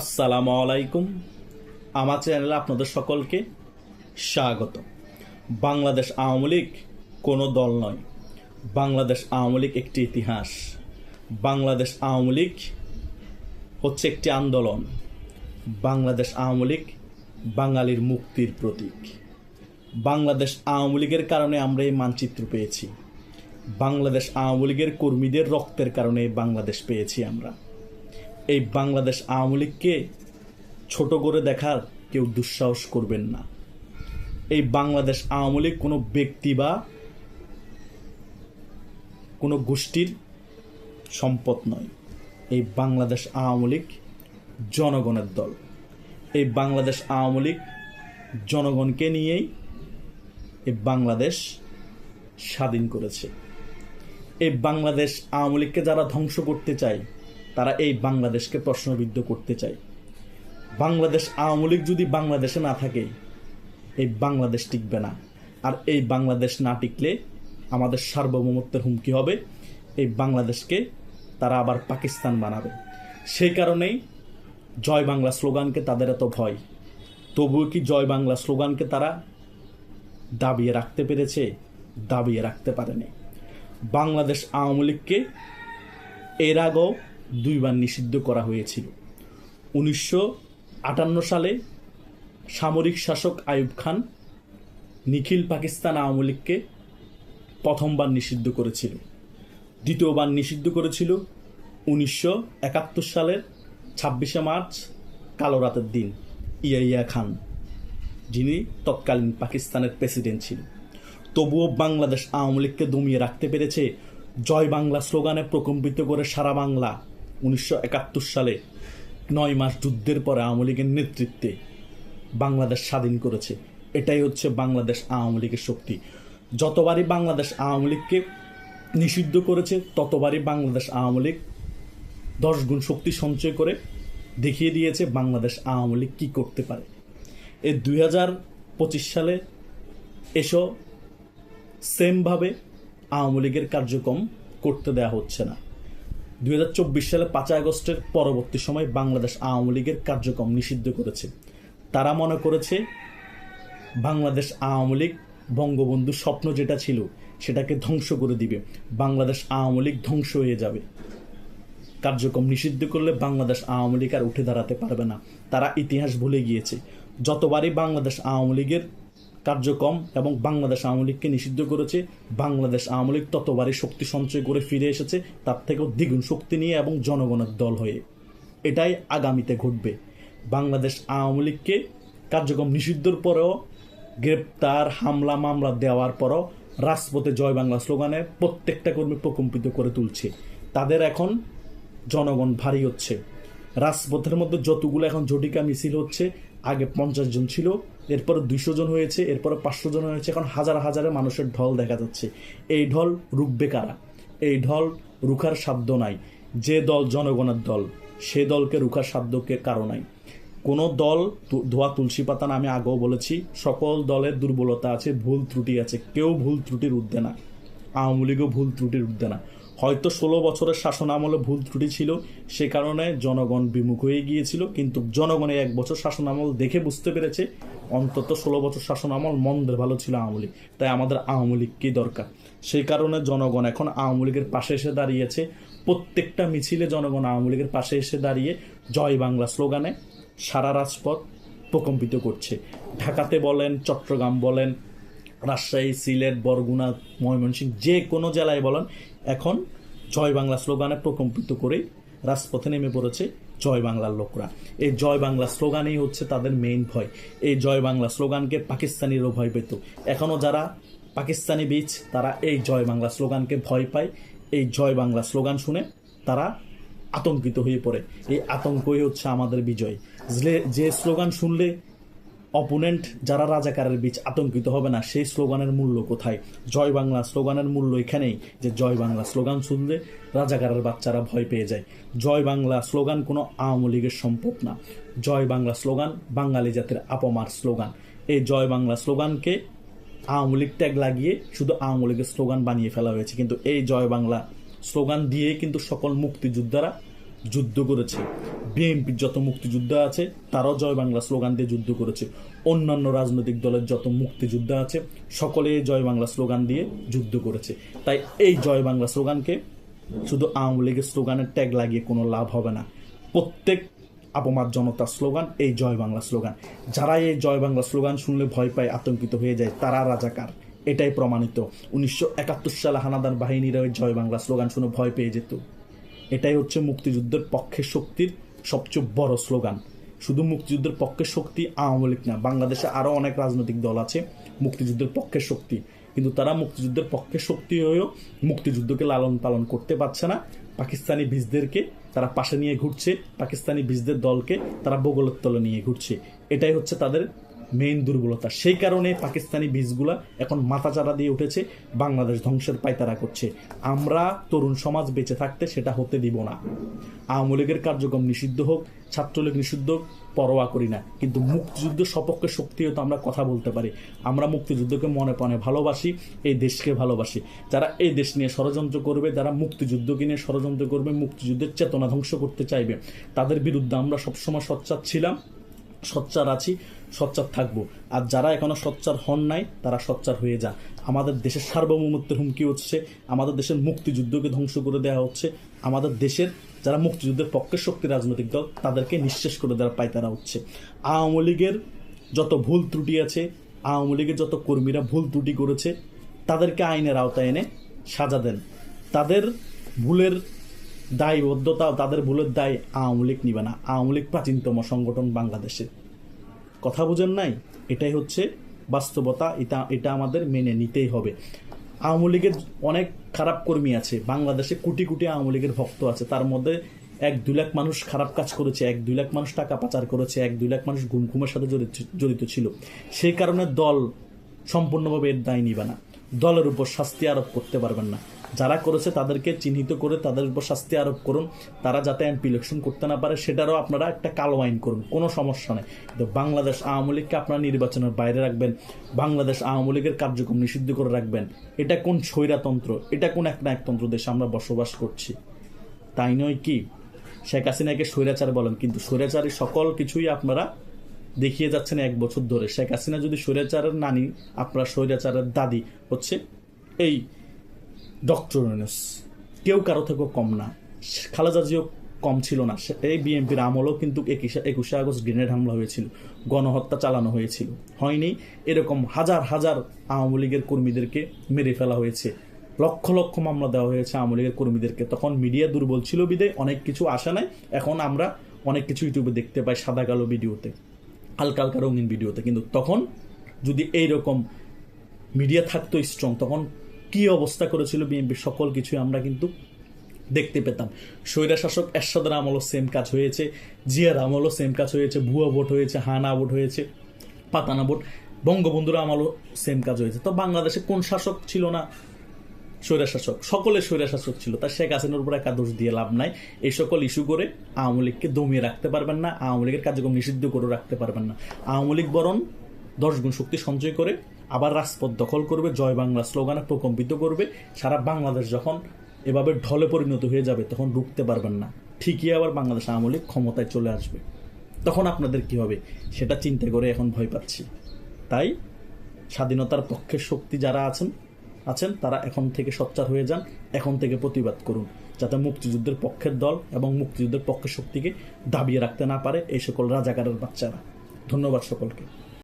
আসসালামু আলাইকুম। আমার চ্যানেলে আপনাদের সকলকে স্বাগত। বাংলাদেশ আওয়ামী লীগ কোনো দল নয়। বাংলাদেশ আওয়ামী লীগ একটি ইতিহাস। বাংলাদেশ আওয়ামী লীগ হচ্ছে একটি আন্দোলন। বাংলাদেশ আওয়ামী লীগ বাঙালির মুক্তির প্রতীক। বাংলাদেশ আওয়ামী লীগের কারণে আমরা এই মানচিত্র পেয়েছি। বাংলাদেশ আওয়ামী লীগের কর্মীদের রক্তের কারণে বাংলাদেশ পেয়েছি আমরা। এই বাংলাদেশ আওয়ামী লীগকে ছোট করে দেখার কেউ দুঃসাহস করবেন না। এই বাংলাদেশ আওয়ামী লীগ কোনো ব্যক্তি বা কোনো গোষ্ঠীর সম্পদ নয়। এই বাংলাদেশ আওয়ামী লীগ জনগণের দল। এই বাংলাদেশ আওয়ামী লীগ জনগণকে নিয়েই এই বাংলাদেশ স্বাধীন করেছে। এই বাংলাদেশ আওয়ামী লীগকে যারা ধ্বংস করতে চায় তারা এই বাংলাদেশকে প্রশ্নবিদ্ধ করতে চায়। বাংলাদেশ আওয়ামী লীগ যদি বাংলাদেশে না থাকে, এই বাংলাদেশ টিকবে না। আর এই বাংলাদেশ না টিকলে আমাদের সার্বভৌমত্বের হুমকি হবে। এই বাংলাদেশকে তারা আবার পাকিস্তান বানাবে। সেই কারণেই জয় বাংলা স্লোগানকে তাদের এত ভয়। তবুও কি জয় বাংলা স্লোগানকে তারা দাবিয়ে রাখতে পেরেছে? দাবিয়ে রাখতে পারেনি। বাংলাদেশ আওয়ামী লীগকে এর আগেও দুইবার নিষিদ্ধ করা হয়েছিল। উনিশশো আটান্ন সালে সামরিক শাসক আইয়ুব খান নিখিল পাকিস্তান আওয়ামী লীগকে প্রথমবার নিষিদ্ধ করেছিল। দ্বিতীয়বার নিষিদ্ধ করেছিল উনিশশো একাত্তর সালের ছাব্বিশে মার্চ, কালো রাতের দিন ইয়াইয়া খান, যিনি তৎকালীন পাকিস্তানের প্রেসিডেন্ট ছিলেন। তবুও বাংলাদেশ আওয়ামী লীগকে দমিয়ে রাখতে পেরেছে জয় বাংলা স্লোগানে প্রকম্পিত করে সারা বাংলা। উনিশশো একাত্তর সালে নয় মাস যুদ্ধের পরে আওয়ামী লীগের নেতৃত্বে বাংলাদেশ স্বাধীন করেছে। এটাই হচ্ছে বাংলাদেশ আওয়ামী লীগের শক্তি। যতবারই বাংলাদেশ আওয়ামী লীগকে নিষিদ্ধ করেছে, ততবারই বাংলাদেশ আওয়ামী লীগ দশ গুণ শক্তি সঞ্চয় করে দেখিয়ে দিয়েছে বাংলাদেশ আওয়ামী লীগ কী করতে পারে। এই দুই সালে এসো সেমভাবে আওয়ামী লীগের কার্যক্রম করতে দেওয়া হচ্ছে না। দু হাজার চব্বিশ সালে পাঁচই আগস্টের পরবর্তী সময় বাংলাদেশ আওয়ামী লীগের কার্যক্রম নিষিদ্ধ করেছে। তারা মনে করেছে, বাংলাদেশ আওয়ামী লীগ বঙ্গবন্ধুর স্বপ্ন যেটা ছিল, সেটাকে ধ্বংস করে দিবে। বাংলাদেশ আওয়ামী লীগ ধ্বংস হয়ে যাবে। কার্যক্রম নিষিদ্ধ করলে বাংলাদেশ আওয়ামী লীগ আর উঠে দাঁড়াতে পারবে না। তারা ইতিহাস ভুলে গিয়েছে। যতবারই বাংলাদেশ আওয়ামী লীগের কার্যক্রম এবং বাংলাদেশ আওয়ামী লীগকে নিষিদ্ধ করেছে। বাংলাদেশ আওয়ামী লীগ ততবারই শক্তি সঞ্চয় করে ফিরে এসেছে, তার থেকেও দ্বিগুণ শক্তি নিয়ে এবং জনগণের দল হয়ে। এটাই আগামীতে ঘটবে। বাংলাদেশ আওয়ামী লীগকে কার্যক্রম নিষিদ্ধর পরেও গ্রেপ্তার, হামলা, মামলা দেওয়ার পরও রাজপথে জয় বাংলা স্লোগানে প্রত্যেকটা কর্মী প্রকম্পিত করে তুলছে। তাদের এখন জনগণ ভারী হচ্ছে। রাজপথের মধ্যে যতগুলো এখন ঝটিকা মিছিল হচ্ছে আগে পঞ্চাশ জন ছিল, এরপরে দুইশো জন হয়েছে, এরপরে পাঁচশো জন হয়েছে, এখন হাজার হাজারে মানুষের ঢল দেখা যাচ্ছে। এই ঢল রুখবে কারা? এই ঢল রুখার সাধ্য নাই। যে দল জনগণের দল, সে দলকে রুখার সাধ্যকে কারও নাই। কোনো দল ধোয়া তুলসী পাতা আমি আগেও বলেছি, সকল দলের দুর্বলতা আছে, ভুল ত্রুটি আছে, কেউ ভুল ত্রুটির ঊর্ধ্বে না। আওয়ামী লীগও ভুল ত্রুটির ঊর্ধ্বে না। হয়তো ষোলো বছরের শাসন আমলে ভুল ত্রুটি ছিল, সে কারণে জনগণ বিমুখ হয়ে গিয়েছিল, কিন্তু জনগণের এক বছর শাসন আমল দেখে বুঝতে পেরেছে, অন্তত ষোলো বছর শাসন আমল মন্দের ভালো ছিল আওয়ামী লীগ, তাই আমাদের আওয়ামী লীগকেই দরকার? সেই কারণে জনগণ এখন আওয়ামী লীগের পাশে এসে দাঁড়িয়েছে, প্রত্যেকটা মিছিলে জনগণ আওয়ামী লীগের পাশে এসে দাঁড়িয়ে জয় বাংলা স্লোগানে সারা রাজপথ প্রকম্পিত করছে। ঢাকাতে বলেন, চট্টগ্রাম বলেন, রাজশাহী, সিলেট, বরগুনা, ময়মনসিংহ, যে কোনো জেলায় বলেন এখন জয় বাংলা স্লোগানে প্রকম্পিত করে রাজপথে নেমে পড়েছে জয় বাংলার লোকরা। এই জয় বাংলা স্লোগানেই হচ্ছে তাদের মেইন ভয়। এই জয় বাংলা স্লোগানকে পাকিস্তানিরও ভয় পেত। এখনও যারা পাকিস্তানি বীজ, তারা এই জয় বাংলা স্লোগানকে ভয় পায়। এই জয় বাংলা স্লোগান শুনে তারা আতঙ্কিত হয়ে পড়ে। এই আতঙ্কই হচ্ছে আমাদের বিজয়। যে- স্লোগান শুনলে অপোনেন্ট যারা রাজাকারের বীজ আতঙ্কিত হবে না, সেই স্লোগানের মূল্য কোথায়? জয় বাংলা স্লোগানের মূল্য এখানেই, যে জয় বাংলা স্লোগান শুনলে রাজাকারের বাচ্চারা ভয় পেয়ে যায়। জয় বাংলা স্লোগান কোনো আওয়ামী লীগের সম্পদ না। জয় বাংলা স্লোগান বাঙালি জাতির আপমার স্লোগান। এই জয় বাংলা স্লোগানকে আওয়ামী লীগ ট্যাগ লাগিয়ে শুধু আওয়ামী লীগের স্লোগান বানিয়ে ফেলা হয়েছে। কিন্তু এই জয় বাংলা স্লোগান দিয়ে কিন্তু সকল মুক্তিযোদ্ধারা যুদ্ধ করেছে। বিএনপির যত মুক্তিযোদ্ধা আছে, তারাও জয় বাংলা স্লোগান দিয়ে যুদ্ধ করেছে। অন্যান্য রাজনৈতিক দলের যত মুক্তিযোদ্ধা আছে, সকলে জয় বাংলা স্লোগান দিয়ে যুদ্ধ করেছে। তাই এই জয় বাংলা স্লোগানকে শুধু আওয়ামী লীগের স্লোগানের ট্যাগ লাগিয়ে কোনো লাভ হবে না। প্রত্যেক আপমার জনতার স্লোগান এই জয় বাংলা স্লোগান। যারা এই জয় বাংলা স্লোগান শুনলে ভয় পায়, আতঙ্কিত হয়ে যায়, তারা রাজাকার। এটাই প্রমাণিত। উনিশশো একাত্তর সালে হানাদার বাহিনীরা ওই জয় বাংলা স্লোগান শুনে ভয় পেয়ে যেত। এটাই হচ্ছে মুক্তিযুদ্ধের পক্ষের শক্তির সবচেয়ে বড় স্লোগান। শুধু মুক্তিযুদ্ধের পক্ষের শক্তি আওয়ামী লীগ না, বাংলাদেশে আরও অনেক রাজনৈতিক দল আছে মুক্তিযুদ্ধের পক্ষের শক্তি। কিন্তু তারা মুক্তিযুদ্ধের পক্ষের শক্তি হয়েও মুক্তিযুদ্ধকে লালন পালন করতে পারছে না। পাকিস্তানি বীজদেরকে তারা পাশে নিয়ে ঘুরছে, পাকিস্তানি বীজদের দলকে তারা বগলের তলে নিয়ে ঘুরছে। এটাই হচ্ছে তাদের মেইন দুর্বলতা। সেই কারণে পাকিস্তানি বীজগুলা এখন মাথাচাড়া দিয়ে উঠেছে, বাংলাদেশ ধ্বংসের পায়তারা করছে। আমরা তরুণ সমাজ বেঁচে থাকতে সেটা হতে দিব না। আওয়ামী লীগের কার্যক্রম নিষিদ্ধ হোক, ছাত্রলীগ নিষিদ্ধ হোক, পরোয়া করি না। কিন্তু মুক্তিযুদ্ধ সপক্ষে শক্তিও তো আমরা কথা বলতে পারি। আমরা মুক্তিযুদ্ধকে মনে প্রাণে ভালোবাসি, এই দেশকে ভালোবাসি। যারা এই দেশ নিয়ে ষড়যন্ত্র করবে, যারা মুক্তিযুদ্ধকে নিয়ে ষড়যন্ত্র করবে, মুক্তিযুদ্ধের চেতনা ধ্বংস করতে চাইবে, তাদের বিরুদ্ধে আমরা সবসময় সচ্চার ছিলাম। সচ্চার আছি, সচ্চার থাকব। আর যারা এখনও সচ্চার হন নাই, তারা সচ্চার হয়ে যান। আমাদের দেশের সার্বভৌমত্বের হুমকি হচ্ছে, আমাদের দেশের মুক্তিযুদ্ধকে ধ্বংস করে দেওয়া হচ্ছে, আমাদের দেশের যারা মুক্তিযুদ্ধের পক্ষের শক্তি রাজনৈতিক দল, তাদেরকে নিঃশেষ করে দেওয়ার পায়তারা হচ্ছে। আওয়ামী লীগের যত ভুল ত্রুটি আছে, আওয়ামী লীগের যত কর্মীরা ভুল ত্রুটি করেছে, তাদেরকে আইনের আওতায় এনে সাজা দেন। তাদের ভুলের দায়বদ্ধতা তাদের ভুলের দায় আওয়ামী লীগ নিবে না। আওয়ামী লীগ প্রাচীনতম সংগঠন বাংলাদেশে কথা বুঝেন নাই? এটাই হচ্ছে বাস্তবতা, এটা এটা আমাদের মেনে নিতেই হবে। আওয়ামী লীগের অনেক খারাপ কর্মী আছে। বাংলাদেশে কোটি কোটি আওয়ামী লীগের ভক্ত আছে। তার মধ্যে এক দুই লাখ মানুষ খারাপ কাজ করেছে, এক দুই লাখ মানুষ টাকা পাচার করেছে, এক দুই লাখ মানুষ গুম খুমের সাথে জড়িত ছিল। সেই কারণে দল সম্পূর্ণভাবে এর দায় নিবে না। দলের উপর শাস্তি আরোপ করতে পারবেন না। যারা করেছে তাদেরকে চিহ্নিত করে তাদের উপর শাস্তি আরোপ করুন। তারা যাতে এমপি ইলেকশন করতে না পারে, সেটারও আপনারা একটা কালো আইন করুন। কোনো সমস্যা নেই। কিন্তু বাংলাদেশ আওয়ামী লীগকে আপনারা নির্বাচনের বাইরে রাখবেন। বাংলাদেশ আওয়ামী লীগের কার্যক্রম নিষিদ্ধ করে রাখবেন। এটা কোন স্বৈরাতন্ত্র? এটা কোন এক না একতন্ত্র দেশে আমরা বসবাস করছি। তাই নয় কি? শেখ হাসিনাকে স্বৈরাচার বলেন, কিন্তু স্বৈরাচারী সকল কিছুই আপনারা দেখিয়ে যাচ্ছেন এক বছর ধরে। শেখ হাসিনা যদি স্বৈরাচারের নানি, আপনার স্বৈরাচারের দাদি হচ্ছে এই ডক্টর ইউনুস কেউ কারও থেকেও কম না। খালেদা জিও কম ছিল না। এই বিএনপির আমলেও কিন্তু একুশে একুশে আগস্ট গ্রেনেড হামলা হয়েছিল। গণহত্যা চালানো হয়েছিল। হয়নি এরকম হাজার হাজার আওয়ামী লীগের কর্মীদেরকে মেরে ফেলা হয়েছে। লক্ষ লক্ষ মামলা দেওয়া হয়েছে আওয়ামী লীগের কর্মীদেরকে। তখন মিডিয়া দুর্বল ছিল বিদে, অনেক কিছু আসে নাই। এখন আমরা অনেক কিছু ইউটিউবে দেখতে পাই সাদা কালো ভিডিওতে, হালকা হালকা রঙিন ভিডিওতে। কিন্তু তখন যদি এইরকম মিডিয়া থাকতো স্ট্রং তখন কি অবস্থা করেছিল বিএনপি সকল কিছুই আমরা কিন্তু দেখতে পেতাম। স্বৈরা শাসক এরশাদের আমলও সেম কাজ হয়েছে, জিয়ার আমলও সেম কাজ হয়েছে, ভুয়া ভোট হয়েছে, হানা ভোট হয়েছে, পাতানা ভোট, বঙ্গবন্ধুর আমলও সেম কাজ হয়েছে। তো বাংলাদেশে কোন শাসক ছিল না? স্বৈরা শাসক সকলে স্বৈরা শাসক ছিল। তার শেখ হাসিনার উপর একা দোষ দিয়ে লাভ নাই। এই সকল ইস্যু করে আওয়ামী লীগকে দমিয়ে রাখতে পারবেন না, আওয়ামী লীগের কার্যক্রম নিষিদ্ধ করে রাখতে পারবেন না। আওয়ামী লীগ বরং দশ গুণ শক্তি সঞ্চয় করে, আবার রাজপথ দখল করবে, জয় বাংলা স্লোগানে প্রকম্পিত করবে। সারা বাংলাদেশ যখন এভাবে ঢলে পরিণত হয়ে যাবে, তখন রুখতে পারবেন না। ঠিকই আবার বাংলাদেশ আওয়ামী ক্ষমতায় চলে আসবে। তখন আপনাদের কি হবে? সেটা চিন্তা করে এখন ভয় পাচ্ছি। তাই স্বাধীনতার পক্ষের শক্তি যারা আছেন আছেন, তারা এখন থেকে সচ্চার হয়ে যান, এখন থেকে প্রতিবাদ করুন, যাতে মুক্তিযুদ্ধের পক্ষের দল এবং মুক্তিযুদ্ধের পক্ষের শক্তিকে দাবিয়ে রাখতে না পারে এই সকল রাজাকারের বাচ্চারা। ধন্যবাদ সকলকে।